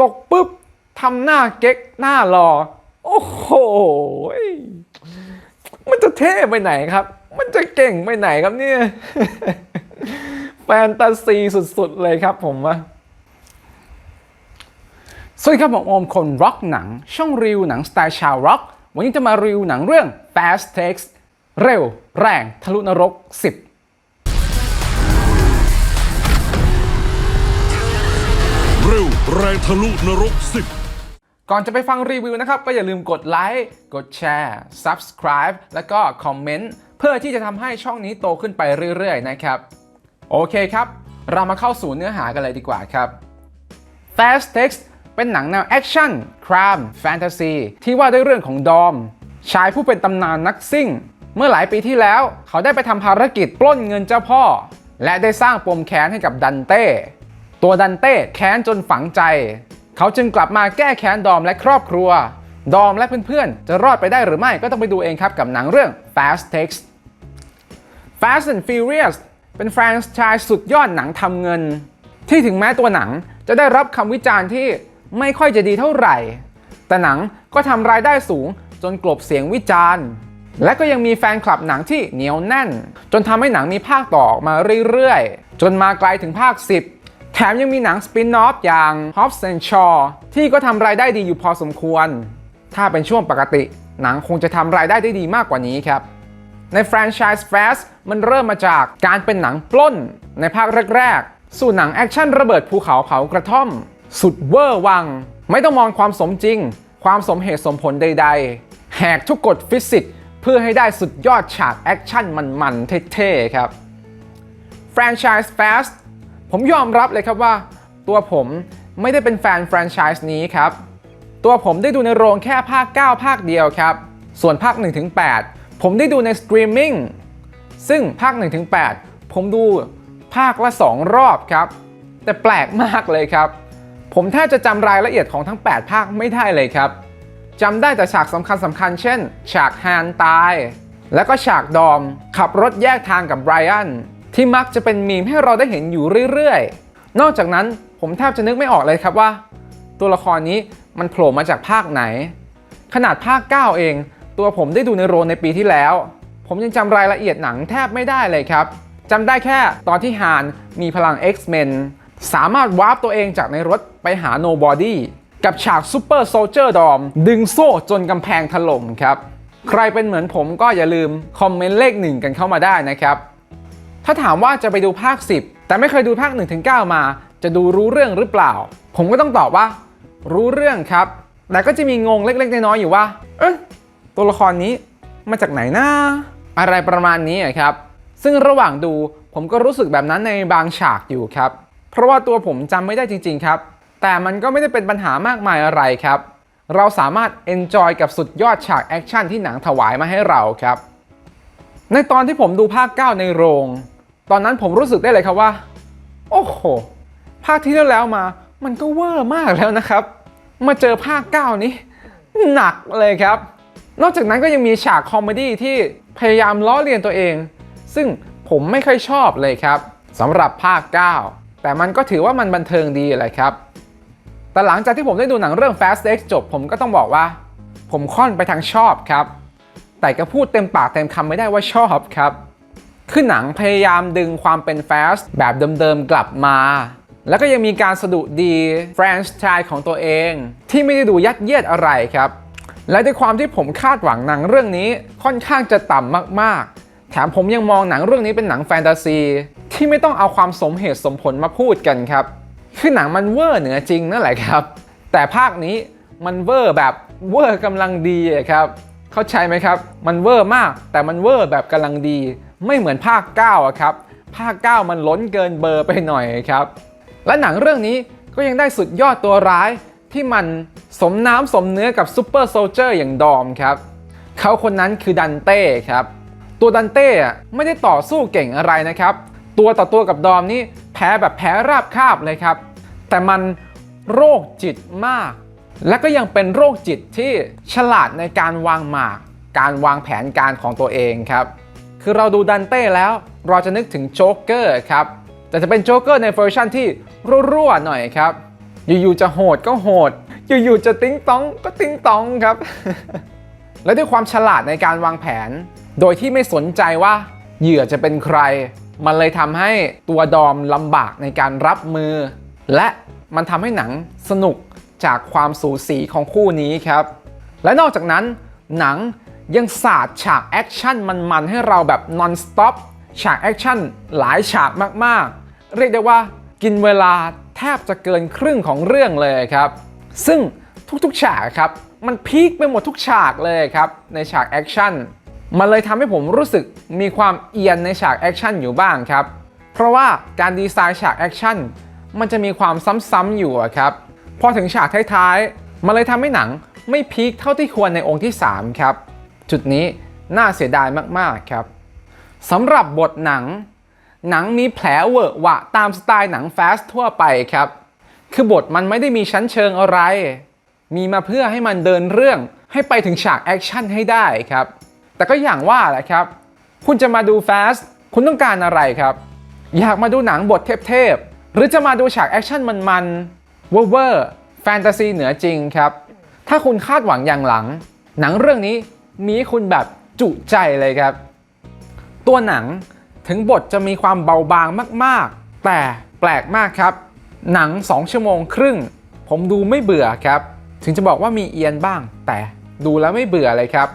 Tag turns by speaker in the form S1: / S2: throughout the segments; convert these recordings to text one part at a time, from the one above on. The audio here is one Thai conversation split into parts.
S1: ตกปุ๊บทำหน้าเก๊กหน้ารอ โอ้โห มันจะเท่ไปไหนครับ มันจะเก่งไปไหนครับเนี่ย แฟนตาซีสุดๆเลยครับผมว่าสวัสดีครับผมโอมคนร็อกหนัง ช่องรีวิวหนังสไตล์ชาวร็อก วันนี้จะมารีวิวหนังเรื่อง Fast Takes เร็ว แรง ทะลุนรก 10
S2: แรงทะลุนรกสิบ
S1: ก่อนจะไปฟังรีวิวนะครับ ก็อย่าลืมกดไลค์ กดแชร์ Subscribe แล้วก็คอมเมนต์เพื่อที่จะทำให้ช่องนี้โตขึ้นไปเรื่อยๆ นะครับ โอเคครับ เรามาเข้าสู่เนื้อหากันเลยดีกว่าครับ Fast Text เป็นหนังแนวแอคชั่น ครามแฟนตาซีที่ว่าด้วยเรื่องของดอม ชายผู้เป็นตำนานนักซิ่ง เมื่อหลายปีที่แล้ว เขาได้ไปทำภารกิจปล้นเงินเจ้าพ่อ และได้สร้างปมแค้นให้กับดันเต้ ตัวดันเต้แค้นจนฝังใจ เขาจึงกลับมาแก้แค้นดอมและครอบครัว ดอมและเพื่อนๆ จะรอดไปได้หรือไม่ก็ต้องไปดูเองครับกับหนังเรื่อง Fast Text Fast and Furious เป็นแฟรนไชส์สุดยอดหนังทำเงิน ที่ถึงแม้ตัวหนังจะได้รับคำวิจารณ์ที่ไม่ค่อยจะดีเท่าไหร่ แต่หนังก็ทำรายได้สูงจนกลบเสียงวิจารณ์ และก็ยังมีแฟนคลับหนังที่เหนียวแน่น จนทำให้หนังมีภาคต่อออกมาเรื่อยๆ จนมาไกลถึงภาค 10 แถมยังมีหนังสปินออฟอย่าง h o b s and Shaw ที่ก็ทำรายได้ดีอยู่พอสมควร ถ้าเป็นช่วงปกติ หนังคงจะทำรายได้ได้ดีมากกว่านี้ครับ ในแฟรนไชส์ Fast มันเริ่มมาจากการเป็นหนังปล้น ในภาคแรกๆ สู่หนังแอคชั่นระเบิดภูเขาเผากระท่อม สุดเวอร์วัง ไม่ต้องมองความสมจริง ความสมเหตุสมผลใด ๆ แหกทุกกฎฟิสิกส์เพื่อให้ได้สุดยอดฉากแอคชั่นมันๆเท่ๆครับแฟรนไชส์ Fast ผมยอมรับเลยครับว่า ตัวผมไม่ได้เป็นแฟนแฟรนไชส์นี้ครับ ตัวผมได้ดูในโรงแค่ภาค 9 ภาคเดียวครับ ส่วนภาค 1-8 ผมได้ดูในสตรีมมิ่งซึ่งภาค 1-8 ผมดูภาคละ 2 รอบครับ แต่แปลกมากเลยครับ ผมแทบจะจำรายละเอียดของทั้ง 8 ภาคไม่ได้เลยครับจำได้แต่ฉากสำคัญสำคัญๆเช่น ฉากแฮนตาย แล้วก็ฉากดอมขับรถแยกทางกับไบรอัน ที่มักจะเป็นมีมให้เราได้เห็นอยู่เรื่อยๆ นอกจากนั้นผมแทบจะนึกไม่ออกเลยครับว่า ตัวละครนี้มันโผล่มาจากภาคไหน ขนาดภาค 9 เอง ตัวผมได้ดูในโรงในปีที่แล้ว ผมยังจำรายละเอียดหนังแทบไม่ได้เลยครับจำได้แค่ตอนที่ฮานมีพลัง X-Men สามารถวาร์ปตัวเองจากในรถไปหา Nobody กับฉาก Super Soldier Dom ดึงโซ่จนกำแพงถล่มครับ ใครเป็นเหมือนผมก็อย่าลืม คอมเมนต์เลขหนึ่งกันเข้ามาได้นะครับ ถ้าถามว่าจะไปดูภาค 10 แต่ไม่เคยดูภาค 1-9 มา จะดูรู้เรื่องหรือเปล่า ผมก็ต้องตอบว่า รู้เรื่องครับ แต่ก็จะมีงงเล็ก ๆ น้อยๆอยู่ว่า เอ๊ะตัวละครนี้มาจากไหนนะอะไรประมาณนี้ครับ ซึ่งระหว่างดูผมก็รู้สึกแบบนั้นในบางฉากอยู่ครับ เพราะว่าตัวผมจำไม่ได้จริง ๆ ครับ แต่มันก็ไม่ได้เป็นปัญหามากมายอะไรครับ เราสามารถ enjoy กับสุดยอดฉากแอคชั่นที่หนังถวายมาให้เราครับ ในตอนที่ผมดูภาค 9 ในโรง ตอนนั้นผมรู้สึกได้เลยครับว่า โอ้โห ภาคที่แล้วมา มันก็เวอร์มากแล้วนะครับ มาเจอภาค 9 นี้ หนักเลยครับ นอกจากนั้นก็ยังมีฉากคอมเมดี้ที่พยายามล้อเลียนตัวเอง ซึ่งผมไม่ค่อยชอบเลยครับสำหรับภาค 9 แต่มันก็ถือว่ามันบันเทิงดีแหละครับ แต่หลังจากที่ผมได้ดูหนังเรื่อง Fast X จบ ผมก็ต้องบอกว่า ผมค่อนไปทางชอบครับ แต่ก็พูดเต็มปากเต็มคำไม่ได้ว่าชอบครับ คือหนังพยายามดึงความเป็น Fast แบบเดิมๆกลับมา แล้วก็ยังมีการสะดุดีแฟรนไชส์ของตัวเอง ที่ไม่ได้ดูยัดเยียดอะไรครับ และด้วยความที่ผมคาดหวังหนังเรื่องนี้ค่อนข้างจะต่ำมากๆ แถมผมยังมองหนังเรื่องนี้เป็นหนังแฟนตาซี ที่ไม่ต้องเอาความสมเหตุสมผลมาพูดกันครับ คือหนังมันเวอร์เหนือจริงนั่นแหละครับ แต่ภาคนี้มันเวอร์แบบเวอร์กำลังดีครับ เข้าใจไหมครับ มันเวอร์มาก แต่มันเวอร์แบบกำลังดี ไม่เหมือนภาค9อะครับ ภาค 9 มันล้นเกินเบอร์ไปหน่อยครับ และหนังเรื่องนี้ก็ยังได้สุดยอดตัวร้ายที่มันสมน้ำสมเนื้อกับซูเปอร์โซลเจอร์อย่างดอมครับ เขาคนนั้นคือดันเต้ครับ ตัวดันเต้ไม่ได้ต่อสู้เก่งอะไรนะครับ ตัวต่อตัวกับดอมนี่แพ้แบบแพ้ราบคาบเลยครับ แต่มันโรคจิตมาก และก็ยังเป็นโรคจิตที่ฉลาดในการวางหมาก การวางแผนการของตัวเองครับ คือเราดูดันเต้แล้ว เราจะนึกถึงโจ๊กเกอร์ครับ แต่จะเป็นโจ๊กเกอร์ในเวอร์ชันที่รั่วๆหน่อยครับ อยู่ๆจะโหดก็โหด อยู่ๆจะติ้งต้องก็ติ้งต้องครับ และด้วยความฉลาดในการวางแผน โดยที่ไม่สนใจว่าเหยื่อจะเป็นใคร มันเลยทำให้ตัวดอมลำบากในการรับมือ และมันทำให้หนังสนุกจากความสูสีของคู่นี้ครับ และนอกจากนั้นหนัง ยังสาดฉากแอคชั่นมันๆให้เราแบบ non stop ฉากแอคชั่นหลายฉากมากๆ เรียกได้ว่ากินเวลาแทบจะเกินครึ่งของเรื่องเลยครับ ซึ่งทุกๆฉากครับ มันพีคไปหมดทุกฉากเลยครับ ในฉากแอคชั่นมันเลยทำให้ผมรู้สึกมีความเอียนในฉากแอคชั่นอยู่บ้างครับ เพราะว่าการดีไซน์ฉากแอคชั่นมันจะมีความซ้ำๆอยู่ครับ พอถึงฉากท้ายๆ มันเลยทำให้หนังไม่พีคเท่าที่ควรในองค์ที่ 3 ครับ จุดนี้น่าเสียดายมากๆครับสำหรับบทหนัง หนังมีแผลเวอะหวะตามสไตล์หนังแฟสทั่วไปครับ คือบทมันไม่ได้มีชั้นเชิงอะไร มีมาเพื่อให้มันเดินเรื่องให้ไปถึงฉากแอคชั่นให้ได้ครับ แต่ก็อย่างว่าแหละครับ คุณจะมาดูแฟสคุณต้องการอะไรครับ อยากมาดูหนังบทเทพๆ หรือจะมาดูฉากแอคชั่นมันๆเวอร์เวอร์แฟนตาซีเหนือจริงครับ ถ้าคุณคาดหวังอย่างหลัง หนังเรื่องนี้ มีให้คุณแบบจุใจเลยครับ ตัวหนังถึงบทจะมีความเบาบางมากๆ แต่แปลกมากครับ หนัง 2 ชั่วโมงครึ่ง ผมดูไม่เบื่อครับ ถึงจะบอกว่ามีเอียนบ้าง แต่ดูแล้วไม่เบื่อเลยครับ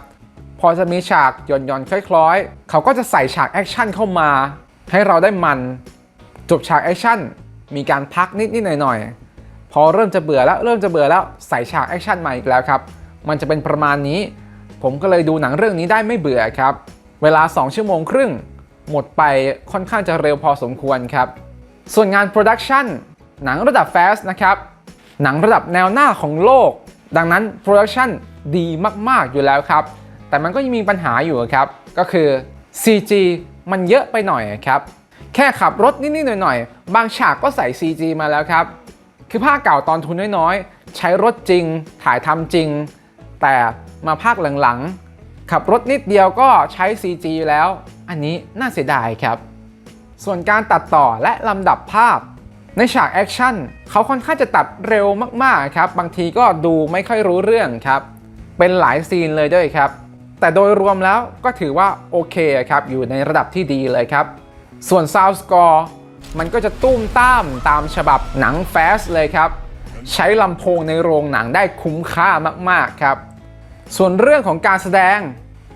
S1: พอจะมีฉากย่อนย่อนๆคล้อยๆ เขาก็จะใส่ฉากแอคชั่นเข้ามา ให้เราได้มัน จบฉากแอคชั่นมีการพักนิดๆหน่อยๆ พอเริ่มจะเบื่อแล้วเริ่มจะเบื่อแล้วใส่ฉากแอคชั่นมาอีกแล้วครับ มันจะเป็นประมาณนี้ ผมก็เลยดูหนังเรื่องนี้ได้ไม่เบื่อครับ เวลา 2 ชั่วโมงครึ่ง หมดไปค่อนข้างจะเร็วพอสมควรครับ ส่วนงานโปรดักชันหนังระดับ Fast นะครับ หนังระดับแนวหน้าของโลก ดังนั้นโปรดักชันดีมาก ๆ อยู่แล้วครับ แต่มันก็ยังมีปัญหาอยู่ครับ ก็คือ CG มันเยอะไปหน่อยครับ แค่ขับรถนิด ๆ หน่อย ๆ บางฉากก็ใส่ CG มาแล้วครับ คือภาคเก่าตอนทุนน้อย ๆ ใช้รถจริง ถ่ายทำจริง แต่ มาภาคหลังๆ ขับรถนิดเดียวก็ใช้ CG แล้ว อันนี้น่าเสียดายครับ ส่วนการตัดต่อและลำดับภาพ ในฉากแอคชั่นเขาค่อนข้างจะตัดเร็วมากๆครับ บางทีก็ดูไม่ค่อยรู้เรื่องครับ เป็นหลายซีนเลยด้วยครับ แต่โดยรวมแล้วก็ถือว่าโอเคครับ อยู่ในระดับที่ดีเลยครับ ส่วน Sound Score มันก็จะตุ้มต้ามตามฉบับหนังแฟสเลยครับ ใช้ลำโพงในโรงหนังได้คุ้มค่ามากๆครับ ส่วนเรื่องของการแสดง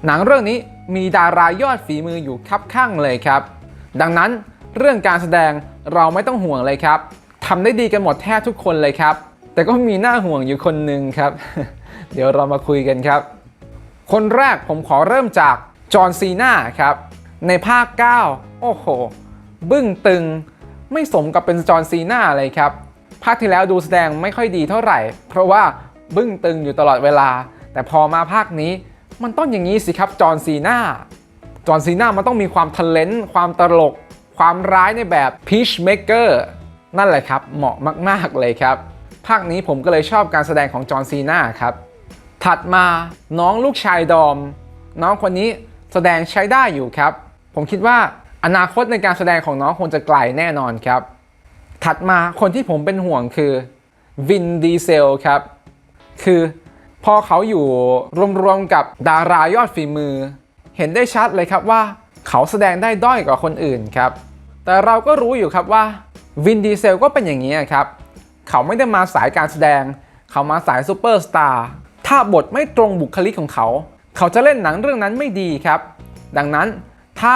S1: หนังเรื่องนี้มีดารายอดฝีมืออยู่คับข้างเลยครับ ดังนั้นเรื่องการแสดงเราไม่ต้องห่วงเลยครับทำได้ดีกันหมดแทบทุกคนเลยครับ แต่ก็มีหน้าห่วงอยู่คนหนึ่งครับ เดี๋ยวเรามาคุยกันครับ คนแรกผมขอเริ่มจากจอห์นซีนาครับ ในภาค 9 โอ้โห บึ้งตึง ไม่สมกับเป็นจอห์นซีนาเลยครับ ภาคที่แล้วดูแสดงไม่ค่อยดีเท่าไหร่ เพราะว่าบึ้งตึงอยู่ตลอดเวลา แต่พอมาภาคนี้มันต้องอย่างนี้สิครับจอห์นซีนาจอห์นซีนามันต้องมีความทะเลนความตลก ความร้ายในแบบ Peacemaker นั่นแหละครับ เหมาะมาก ๆ เลยครับ ภาคนี้ผมก็เลยชอบการแสดงของจอห์นซีนาครับ ถัดมาน้องลูกชายดอม น้องคนนี้แสดงใช้ได้อยู่ครับ ผมคิดว่าอนาคตในการแสดงของน้องคงจะไกลแน่นอนครับ ถัดมาคนที่ผมเป็นห่วงคือวินดีเซลครับ คือ พอเขาอยู่รวมๆกับดารายอดฝีมือ เห็นได้ชัดเลยครับว่า เขาแสดงได้ด้อยกว่าคนอื่นครับ แต่เราก็รู้อยู่ครับว่าวินดีเซลก็เป็นอย่างนี้ครับ เขาไม่ได้มาสายการแสดง เขามาสายซูเปอร์สตาร์ถ้าบทไม่ตรงบุคลิกของเขา เขาจะเล่นหนังเรื่องนั้นไม่ดีครับ ดังนั้นถ้า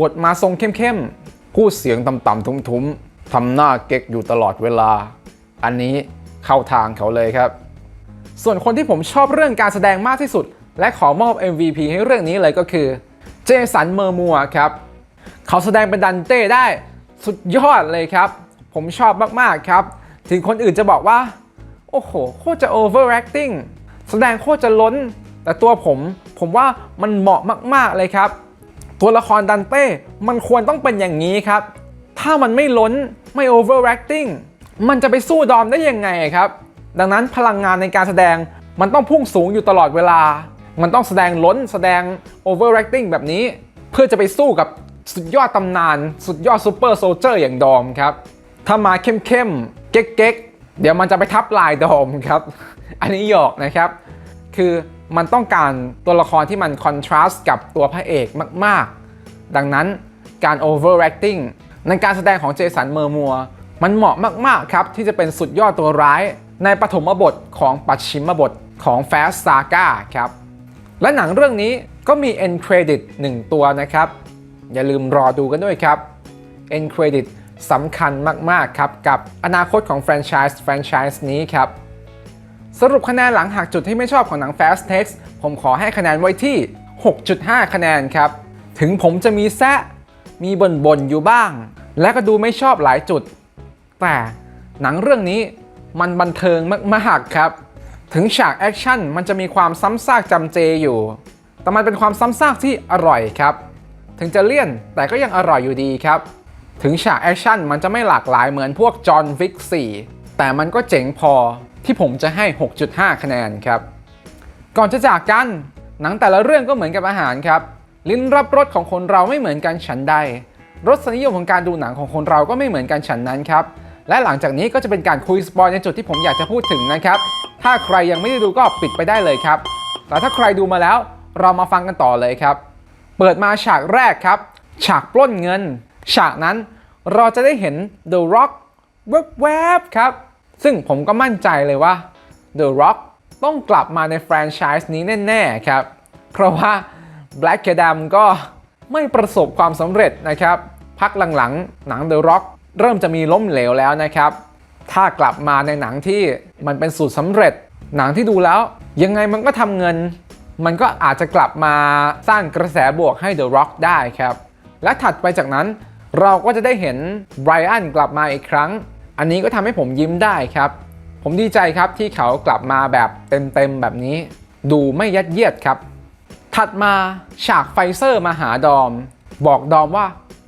S1: บทมาทรงเข้มๆพูดเสียงต่ำๆทุ้มๆทำหน้าเก๊กอยู่ตลอดเวลา อันนี้เข้าทางเขาเลยครับ ส่วนคนที่ผมชอบเรื่องการแสดงมากที่สุด และขอมอบ MVP ให้เรื่องนี้เลยก็คือเจสันเมอร์มัวครับ เขาแสดงเป็นดันเต้ได้สุดยอดเลยครับ ผมชอบมากๆครับ ถึงคนอื่นจะบอกว่า โอ้โห โคตรจะ overacting แสดงโคตรจะล้น แต่ตัวผมผมว่ามันเหมาะมากๆเลยครับ ตัวละครดันเต้มันควรต้องเป็นอย่างนี้ครับ ถ้ามันไม่ล้นไม่ overacting มันจะไปสู้ดอมได้ยังไงครับ ดังนั้นพลังงานในการแสดงมันต้องพุ่งสูงอยู่ตลอดเวลา มันต้องแสดงล้นแสดง overacting แบบนี้ เพื่อจะไปสู้กับสุดยอดตำนาน สุดยอดซูเปอร์โซลเจอร์อย่างดอมครับ ถ้ามาเข้มๆ เก๊กๆ เดี๋ยวมันจะไปทับลายโดมครับ อันนี้หยอกนะครับ คือมันต้องการตัวละครที่มันคอนทราสต์กับตัวพระเอกมากๆ ดังนั้นการ overacting ในการแสดงของเจสันเมอร์มัว มันเหมาะมากๆครับที่จะเป็นสุดยอดตัวร้าย ในปฐมบทของปัจฉิมบทของ Fast Saga ครับ และหนังเรื่องนี้ก็มี end credit 1 ตัวนะครับ อย่าลืมรอดูกันด้วยครับ end credit สำคัญมาก ๆ ครับ กับอนาคตของแฟรนไชส์แฟรนไชส์นี้ครับ สรุปคะแนนหลังหักจุดที่ไม่ชอบของหนัง Fast Text ผมขอให้คะแนนไว้ที่ 6.5 คะแนนครับ ถึงผมจะมีแซะ มีบ่นๆอยู่บ้าง และก็ดูไม่ชอบหลายจุด แต่หนังเรื่องนี้ มันบันเทิงมากๆครับ ถึงฉากแอคชั่นมันจะมีความซ้ำซากจำเจอยู่ แต่มันเป็นความซ้ำซากที่อร่อยครับ ถึงจะเลี่ยนแต่ก็ยังอร่อยอยู่ดีครับ ถึงฉากแอคชั่นมันจะไม่หลากหลายเหมือนพวกจอห์นวิก4แต่มันก็เจ๋งพอที่ผมจะให้ 6.5 คะแนนครับ ก่อนจะจากกัน หนังแต่ละเรื่องก็เหมือนกับอาหารครับ ลิ้นรับรสของคนเราไม่เหมือนกันฉันใดรสนิยมของการดูหนังของคนเราก็ไม่เหมือนกันฉันนั้นครับ และหลังจากนี้ก็จะเป็นการคุยสปอยในจุดที่ผมอยากจะพูดถึงนะครับ ถ้าใครยังไม่ได้ดูก็ปิดไปได้เลยครับแต่ถ้าใครดูมาแล้วเรามาฟังกันต่อเลยครับ เปิดมาฉากแรกครับ ฉากปล้นเงิน ฉากนั้นเราจะได้เห็น The Rock แวบๆครับ ซึ่งผมก็มั่นใจเลยว่า The Rock ต้องกลับมาในแฟรนไชส์นี้แน่ๆครับ เพราะว่า Black Adam ก็ไม่ประสบความสำเร็จนะครับ พักหลังๆ หนัง The Rock เริ่มจะมีล้มเหลวแล้วนะครับ ถ้ากลับมาในหนังที่มันเป็นสูตรสำเร็จ หนังที่ดูแล้ว ยังไงมันก็ทำเงิน มันก็อาจจะกลับมาสร้างกระแสบวกให้ The Rock ได้ครับ และถัดไปจากนั้นเราก็จะได้เห็นไบรอันกลับมาอีกครั้ง อันนี้ก็ทำให้ผมยิ้มได้ครับ ผมดีใจครับที่เขากลับมาแบบเต็มๆแบบนี้ ดูไม่ยัดเยียดครับ ถัดมาฉากไฟเซอร์มาหาดอม บอกดอมว่า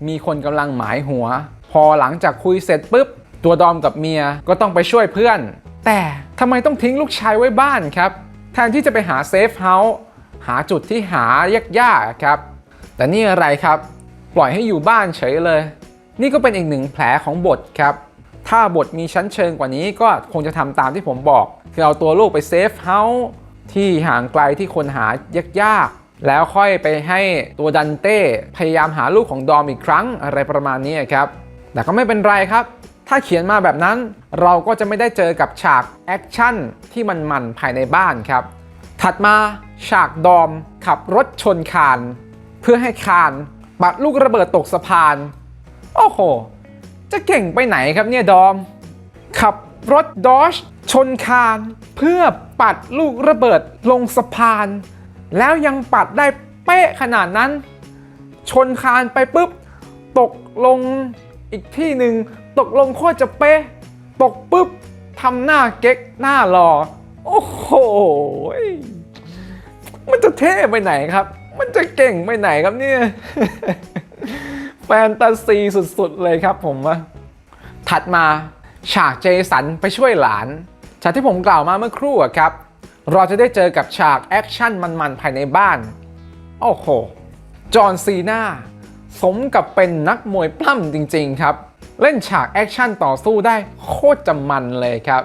S1: มีคนกำลังหมายหัว พอหลังจากคุยเสร็จปุ๊บ ตัวดอมกับเมียก็ต้องไปช่วยเพื่อน แต่ทำไมต้องทิ้งลูกชายไว้บ้านครับ แทนที่จะไปหาเซฟเฮาส์หาจุดที่หายากๆครับ แต่นี่อะไรครับ ปล่อยให้อยู่บ้านเฉยเลย นี่ก็เป็นอีกหนึ่งแผลของบทครับ ถ้าบทมีชั้นเชิงกว่านี้ก็คงจะทำตามที่ผมบอก คือเอาตัวลูกไปเซฟเฮาส์ที่ห่างไกลที่คนหายากๆ แล้วค่อยไปให้ตัวดันเต้พยายามหาลูกของดอมอีกครั้งอะไรประมาณนี้ครับ แต่ก็ไม่เป็นไรครับ ถ้าเขียนมาแบบนั้นเราก็จะไม่ได้เจอกับฉากแอคชั่นที่มันมันภายในบ้านครับ ถัดมาฉากดอมขับรถชนคาน เพื่อให้คานปัดลูกระเบิดตกสะพาน โอ้โห จะเก่งไปไหนครับเนี่ยดอม ขับรถดอชชนคานเพื่อปัดลูกระเบิดลงสะพาน แล้วยังปัดได้เป๊ะขนาดนั้น ชนคานไปปุ๊บ ตกลง อีกที่หนึ่งตกลงโคตรจะเป๊ะ ตกปุ๊บทำหน้าเก๊กหน้ารอโอ้โห มันจะเท่ไปไหนครับ มันจะเก่งไปไหนครับเนี่ย แฟนตาซีสุดๆเลยครับผมว่าถัดมาฉากเจสันไปช่วยหลาน ฉากที่ผมกล่าวมาเมื่อครู่อะครับ เราจะได้เจอกับฉากแอคชั่นมันๆภายในบ้าน โอ้โห จอห์นซีนา สมกับเป็นนักมวยปล้ำจริงๆครับ เล่นฉากแอคชั่นต่อสู้ได้โคตรจะมันเลยครับ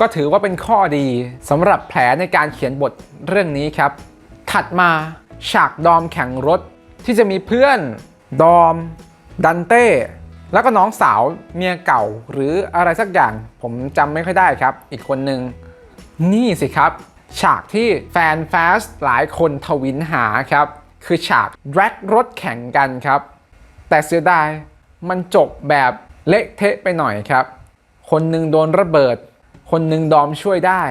S1: ก็ถือว่าเป็นข้อดีสำหรับแผลในการเขียนบทเรื่องนี้ครับ ถัดมาฉากดอมแข่งรถ ที่จะมีเพื่อน ดอม ดันเต้ แล้วก็น้องสาวเมียเก่าหรืออะไรสักอย่าง ผมจำไม่ค่อยได้ครับ อีกคนหนึ่งนี่สิครับ ฉากที่แฟนฟสหลายคนทวินหาครับ คือฉากแดรกรถแข่งกันครับ แต่เสียดายมันจบแบบเละเทะไปหน่อยครับ คนหนึ่งโดนระเบิด คนหนึ่งดอมช่วยได้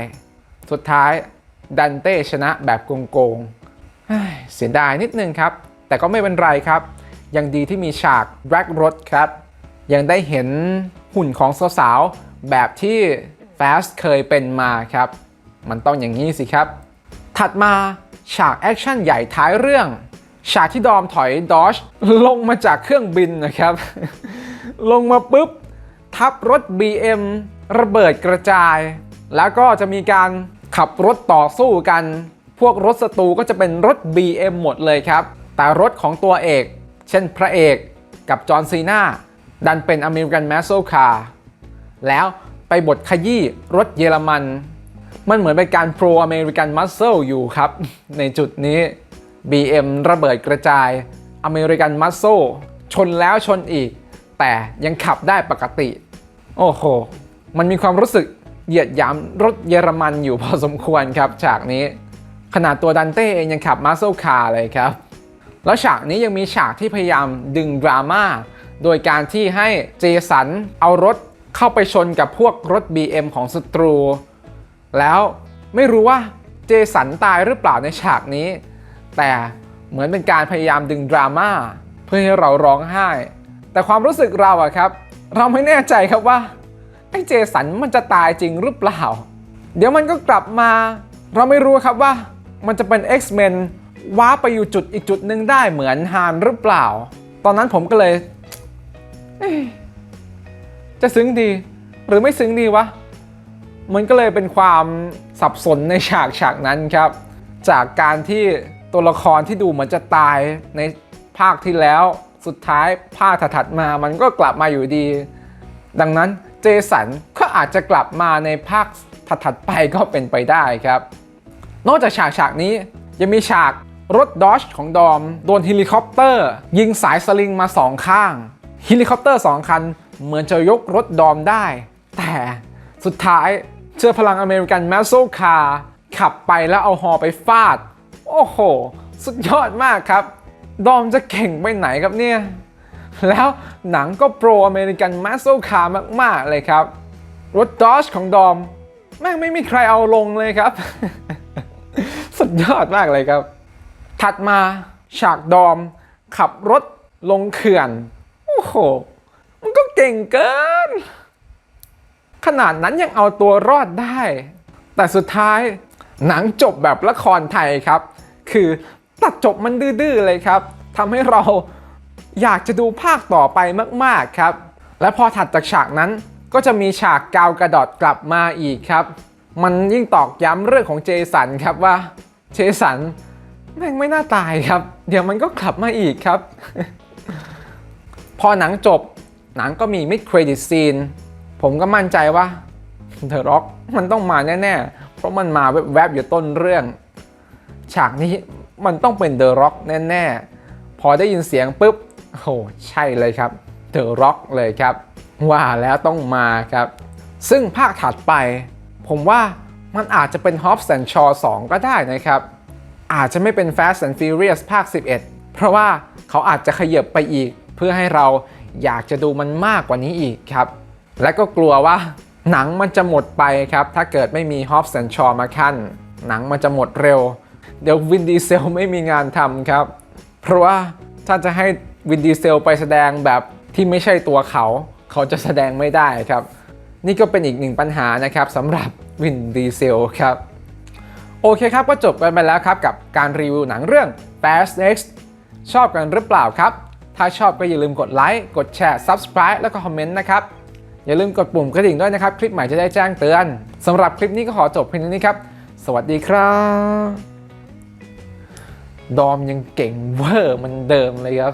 S1: สุดท้ายดันเต้ชนะแบบโกงๆเสียดายนิดนึงครับ แต่ก็ไม่เป็นไรครับ ยังดีที่มีฉากแดรกรถครับ ยังได้เห็นหุ่นของสาวๆแบบที่ Fast เคยเป็นมาครับ มันต้องอย่างนี้สิครับ ถัดมา ฉากแอคชั่นใหญ่ท้ายเรื่อง ฉากที่ดอมถอยดอชลงมาจากเครื่องบินนะครับ ลงมาปุ๊บ ทับรถ BM ระเบิดกระจาย แล้วก็จะมีการขับรถต่อสู้กัน พวกรถศัตรูก็จะเป็นรถ BM หมดเลยครับ แต่รถของตัวเอก เช่นพระเอกกับจอห์นซีนาดันเป็นอเมริกันแมสโซคาร์แล้วไปบดขยี้รถเยอรมัน มันเหมือนเป็นการโปรอเมริกันมัสเซลอยู่ครับ ในจุดนี้ BM ระเบิดกระจายอเมริกันมัสเซลชนแล้วชนอีก แต่ยังขับได้ปกติ โอ้โห มันมีความรู้สึกเหยียดหยามรถเยอรมันอยู่พอสมควรครับฉากนี้ ขนาดตัวดันเต้เองยังขับมา s ซ e คาร์เลยครับ แล้วฉากนี้ยังมีฉากที่พยายามดึงดราม่าโดยการที่ให้เจสันเอารถเข้าไปชนกับพวกรถ BM ของศัตรู แล้วไม่รู้ว่าเจสันตายหรือเปล่าในฉากนี้ แต่เหมือนเป็นการพยายามดึงดราม่าเพื่อให้เราร้องไห้ แต่ความรู้สึกเราอะครับ เราไม่แน่ใจครับว่าไอ้เจสันมันจะตายจริงหรือเปล่า เดี๋ยวมันก็กลับมา เราไม่รู้ครับว่ามันจะเป็น X-Men ว้าไปอยู่จุดอีกจุดหนึ่งได้เหมือนฮานหรือเปล่า ตอนนั้นผมก็เลย จะซึ้งดี หรือไม่ซึ้งดีวะ มันก็เลยเป็นความสับสนในฉากฉากนั้นครับ จากการที่ตัวละครที่ดูเหมือนจะตายในภาคที่แล้วสุดท้ายภาคถัดมา มันก็กลับมาอยู่ดี ดังนั้นเจสันก็อาจจะกลับมาในภาคถัดไปก็เป็นไปได้ครับ นอกจากฉากฉากนี้ยังมีฉากรถดอชของดอมโดนเฮลิคอปเตอร์ ยิงสายสลิงมาสองข้างเฮลิคอปเตอร์สองคัน เหมือนจะยกรถดอมได้ แต่สุดท้าย เจอพลังอเมริกันแมสโซคาร์ขับไปแล้วเอาฮอไปฟาด โอ้โห สุดยอดมากครับ ดอมจะเก่งไปไหนครับเนี่ย แล้วหนังก็โปรอเมริกันแมสโซคาร์มาก ๆ เลยครับ รถดอชของดอม แม่งไม่มีใครเอาลงเลยครับ สุดยอดมากเลยครับ ถัดมาฉากดอม ขับรถลงเขื่อน โอ้โห มันก็เก่งเกิน ขนาดนั้นยังเอาตัวรอดได้ แต่สุดท้ายหนังจบแบบละครไทยครับ คือตัดจบมันดื้อๆเลยครับทำให้เราอยากจะดูภาคต่อไปมากๆครับ และพอถัดจากฉากนั้นก็จะมีฉากกาวกระดอดกลับมาอีกครับ มันยิ่งตอกย้ำเรื่องของเจสันครับว่าเจสันแม่งไม่น่าตายครับ เดี๋ยวมันก็กลับมาอีกครับ พอหนังจบหนังก็มีมิดเครดิตซีน ผมก็มั่นใจว่า The Rock มันต้องมาแน่ๆ เพราะมันมาแวบๆอยู่ต้นเรื่อง ฉากนี้มันต้องเป็น The Rock แน่ๆ พอได้ยินเสียงปุ๊บโอ้ใช่เลยครับ The Rock เลยครับ ว่าแล้วต้องมาครับ ซึ่งภาคถัดไป ผมว่ามันอาจจะเป็น Hobbs and Shaw 2ก็ได้นะครับ อาจจะไม่เป็น Fast and Furious ภาค 11 เพราะว่าเขาอาจจะขยับไปอีก เพื่อให้เราอยากจะดูมันมากกว่านี้อีกครับ และก็กลัวว่าหนังมันจะหมดไปครับ ถ้าเกิดไม่มี Hobbs and Shaw มาขั้น หนังมันจะหมดเร็ว เดี๋ยววินดีเซลไม่มีงานทำครับ เพราะว่าถ้าจะให้วินดีเซลไปแสดงแบบที่ไม่ใช่ตัวเขา เขาจะแสดงไม่ได้ครับ นี่ก็เป็นอีกหนึ่งปัญหานะครับสำหรับวินดีเซลครับ โอเคครับก็จบกันไปแล้วครับ กับการรีวิวหนังเรื่อง Fast X ชอบกันหรือเปล่าครับ ถ้าชอบก็อย่าลืมกดไลค์ กดแชร์ Subscribe แล้วก็คอมเมนต์นะครับ อย่าลืมกดปุ่มกระดิ่งด้วยนะครับ คลิปใหม่จะได้แจ้งเตือนสำหรับคลิปนี้ก็ขอจบเพียงเท่านี้ครับ สวัสดีครับดอมยังเก่งเวอร์มันเดิมเลยครับ